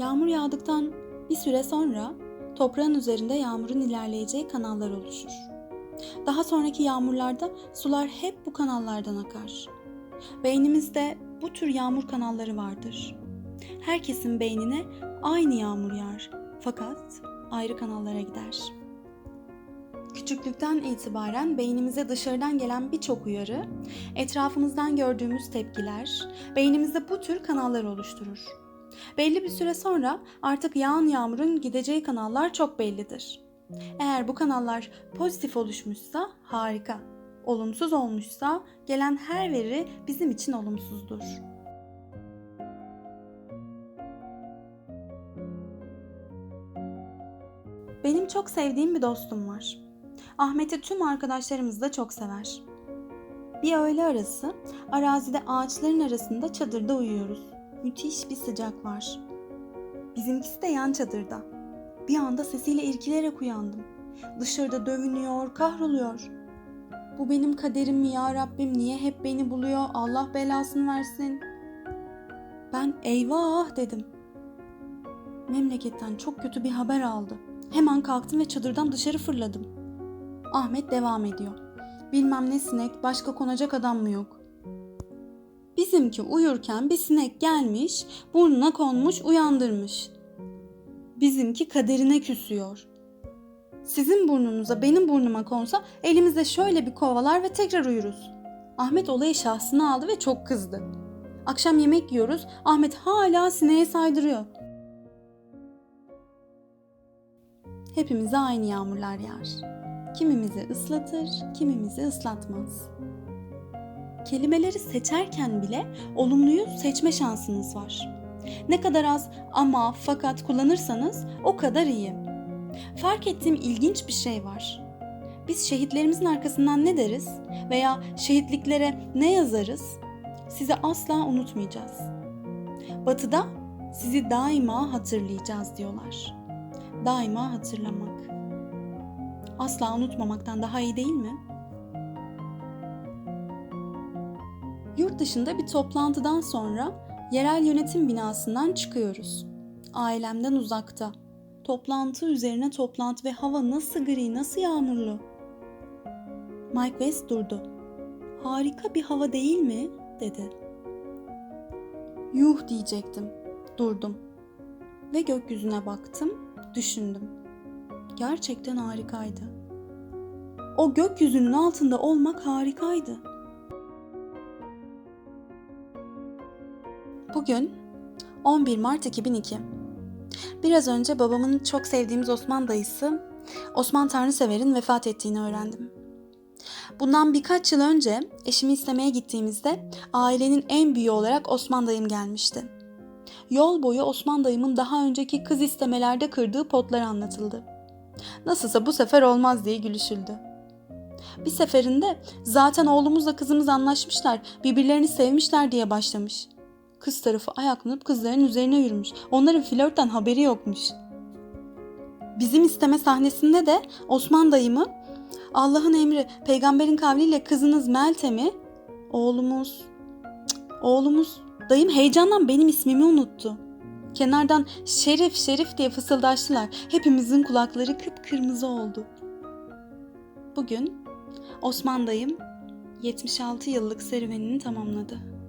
Yağmur yağdıktan bir süre sonra toprağın üzerinde yağmurun ilerleyeceği kanallar oluşur. Daha sonraki yağmurlarda sular hep bu kanallardan akar. Beynimizde bu tür yağmur kanalları vardır. Herkesin beynine aynı yağmur yağar fakat ayrı kanallara gider. Küçüklükten itibaren beynimize dışarıdan gelen birçok uyarı, etrafımızdan gördüğümüz tepkiler, beynimizde bu tür kanallar oluşturur. Belli bir süre sonra artık yağan yağmurun gideceği kanallar çok bellidir. Eğer bu kanallar pozitif oluşmuşsa harika. Olumsuz olmuşsa gelen her veri bizim için olumsuzdur. Benim çok sevdiğim bir dostum var. Ahmet'i tüm arkadaşlarımız da çok sever. Bir öğle arası arazide ağaçların arasında çadırda uyuyoruz. Müthiş bir sıcak var. Bizimkisi de yan çadırda. Bir anda sesiyle irkilerek uyandım. Dışarıda dövünüyor, kahroluyor. Bu benim kaderim mi ya Rabbim niye hep beni buluyor Allah belasını versin. Ben eyvah dedim. Memleketten çok kötü bir haber aldı. Hemen kalktım ve çadırdan dışarı fırladım. Ahmet devam ediyor. Bilmem ne sinek, başka konacak adam mı yok? Bizimki uyurken bir sinek gelmiş, burnuna konmuş, uyandırmış. Bizimki kaderine küsüyor. Sizin burnunuza benim burnuma konsa elimizde şöyle bir kovalar ve tekrar uyuruz. Ahmet olayı şahsına aldı ve çok kızdı. Akşam yemek yiyoruz, Ahmet hala sineğe saydırıyor. Hepimize aynı yağmurlar yağar. Kimimizi ıslatır, kimimizi ıslatmaz. Kelimeleri seçerken bile olumluyu seçme şansınız var. Ne kadar az ama fakat kullanırsanız o kadar iyi. Fark ettiğim ilginç bir şey var. Biz şehitlerimizin arkasından ne deriz veya şehitliklere ne yazarız? Sizi asla unutmayacağız. Batı'da sizi daima hatırlayacağız diyorlar. Daima hatırlamak. Asla unutmamaktan daha iyi değil mi? Yurt dışında bir toplantıdan sonra yerel yönetim binasından çıkıyoruz. Ailemden uzakta. Toplantı üzerine toplantı ve hava nasıl gri, nasıl yağmurlu. Mike West durdu. Harika bir hava değil mi? dedi. Yuh diyecektim. Durdum. Ve gökyüzüne baktım, düşündüm. Gerçekten harikaydı. O gökyüzünün altında olmak harikaydı. Bugün 11 Mart 2002. Biraz önce babamın çok sevdiğimiz Osman dayısı Osman Tanrısever'in vefat ettiğini öğrendim. Bundan birkaç yıl önce eşimi istemeye gittiğimizde ailenin en büyüğü olarak Osman dayım gelmişti. Yol boyu Osman dayımın daha önceki kız istemelerde kırdığı potlar anlatıldı. Nasılsa bu sefer olmaz diye gülüşüldü. Bir seferinde zaten oğlumuzla kızımız anlaşmışlar, birbirlerini sevmişler diye başlamış. Kız tarafı ayaklanıp kızların üzerine yürümüş. Onların flörtten haberi yokmuş. Bizim isteme sahnesinde de Osman dayımı Allah'ın emri peygamberin kavliyle kızınız Meltem'i oğlumuz oğlumuz dayım heyecandan benim ismimi unuttu. Kenardan şerif şerif diye fısıldaştılar. Hepimizin kulakları kıpkırmızı oldu. Bugün Osman dayım 76 yıllık serüvenini tamamladı.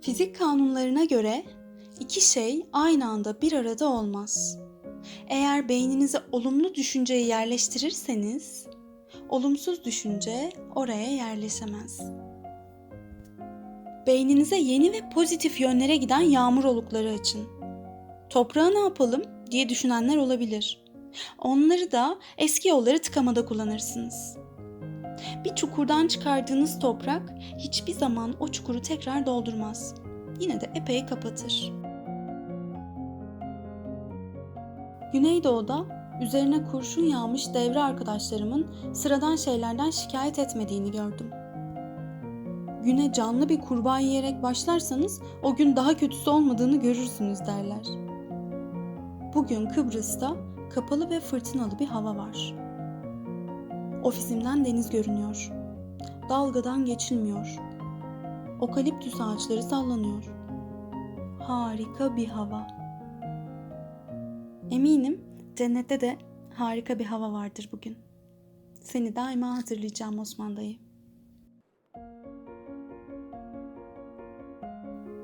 Fizik kanunlarına göre iki şey aynı anda bir arada olmaz. Eğer beyninize olumlu düşünceyi yerleştirirseniz, olumsuz düşünce oraya yerleşemez. Beyninize yeni ve pozitif yönlere giden yağmur olukları açın. Toprağa ne yapalım diye düşünenler olabilir. Onları da eski yolları tıkamada kullanırsınız. Bir çukurdan çıkardığınız toprak hiçbir zaman o çukuru tekrar doldurmaz. Yine de epey kapatır. Güneydoğu'da üzerine kurşun yağmış devre arkadaşlarımın sıradan şeylerden şikayet etmediğini gördüm. Güne canlı bir kurbağa yiyerek başlarsanız o gün daha kötüsü olmadığını görürsünüz derler. Bugün Kıbrıs'ta kapalı ve fırtınalı bir hava var. Ofisimden deniz görünüyor. Dalgadan geçilmiyor. Okaliptüs ağaçları sallanıyor. Harika bir hava. Eminim cennette de harika bir hava vardır bugün. Seni daima hatırlayacağım Osman dayı.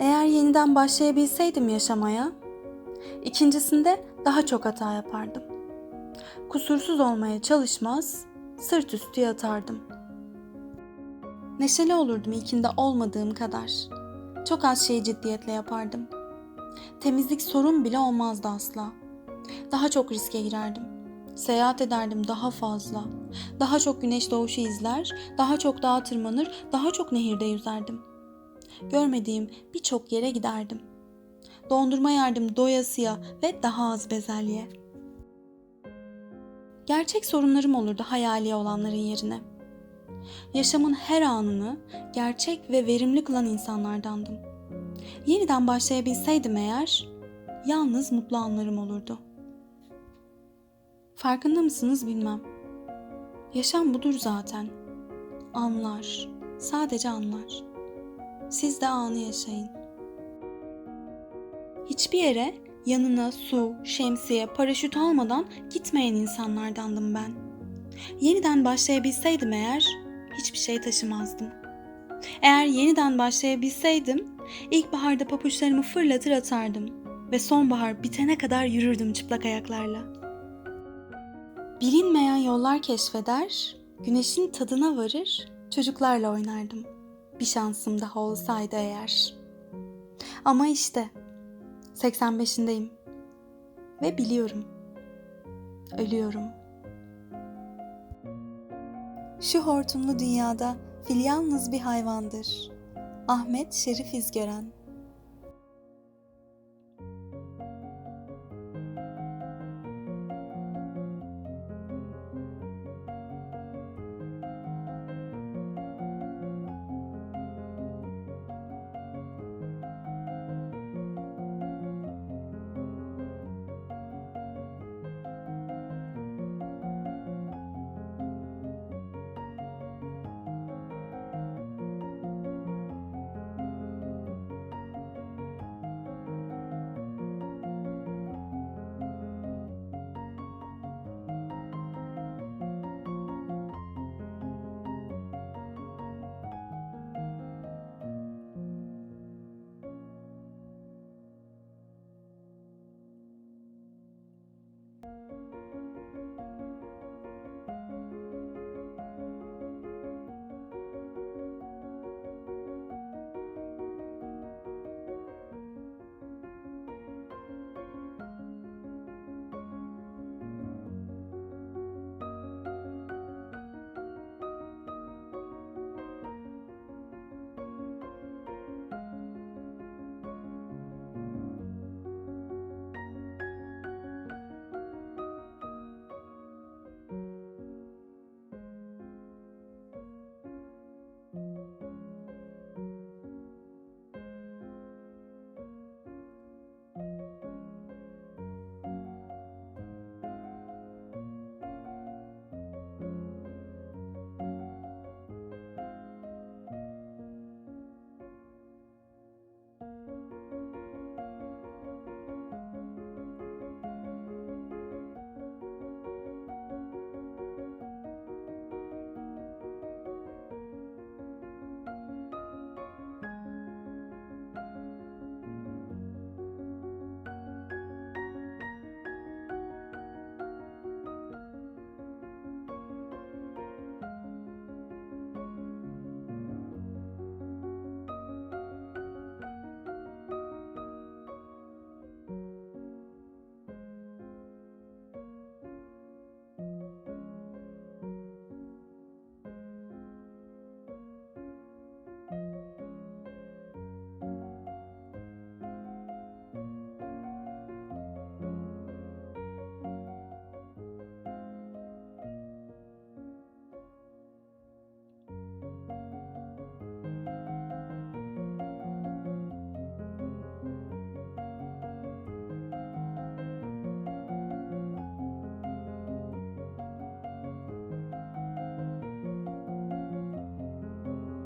Eğer yeniden başlayabilseydim yaşamaya, ikincisinde daha çok hata yapardım. Kusursuz olmaya çalışmaz, sırt üstü yatardım. Neşeli olurdum ilkinde olmadığım kadar. Çok az şeyi ciddiyetle yapardım. Temizlik sorun bile olmazdı asla. Daha çok riske girerdim. Seyahat ederdim daha fazla. Daha çok güneş doğuşu izler, daha çok dağa tırmanır, daha çok nehirde yüzerdim. Görmediğim birçok yere giderdim. Dondurma yerdim doyasıya ve daha az bezelye. Gerçek sorunlarım olurdu hayali olanların yerine. Yaşamın her anını gerçek ve verimli kılan insanlardandım. Yeniden başlayabilseydim eğer, yalnız mutlu anlarım olurdu. Farkında mısınız bilmem. Yaşam budur zaten. Anlar, sadece anlar. Siz de anı yaşayın. Hiçbir yere yanına su, şemsiye, paraşüt almadan gitmeyen insanlardandım ben. Yeniden başlayabilseydim eğer hiçbir şey taşımazdım. Eğer yeniden başlayabilseydim ilkbaharda papuçlarımı fırlatır atardım ve sonbahar bitene kadar yürürdüm çıplak ayaklarla. Bilinmeyen yollar keşfeder, güneşin tadına varır, çocuklarla oynardım. Bir şansım daha olsaydı eğer. Ama işte 85'indeyim ve biliyorum. Ölüyorum. Şu hortumlu dünyada fil yalnız bir hayvandır. Ahmet Şerif İzgören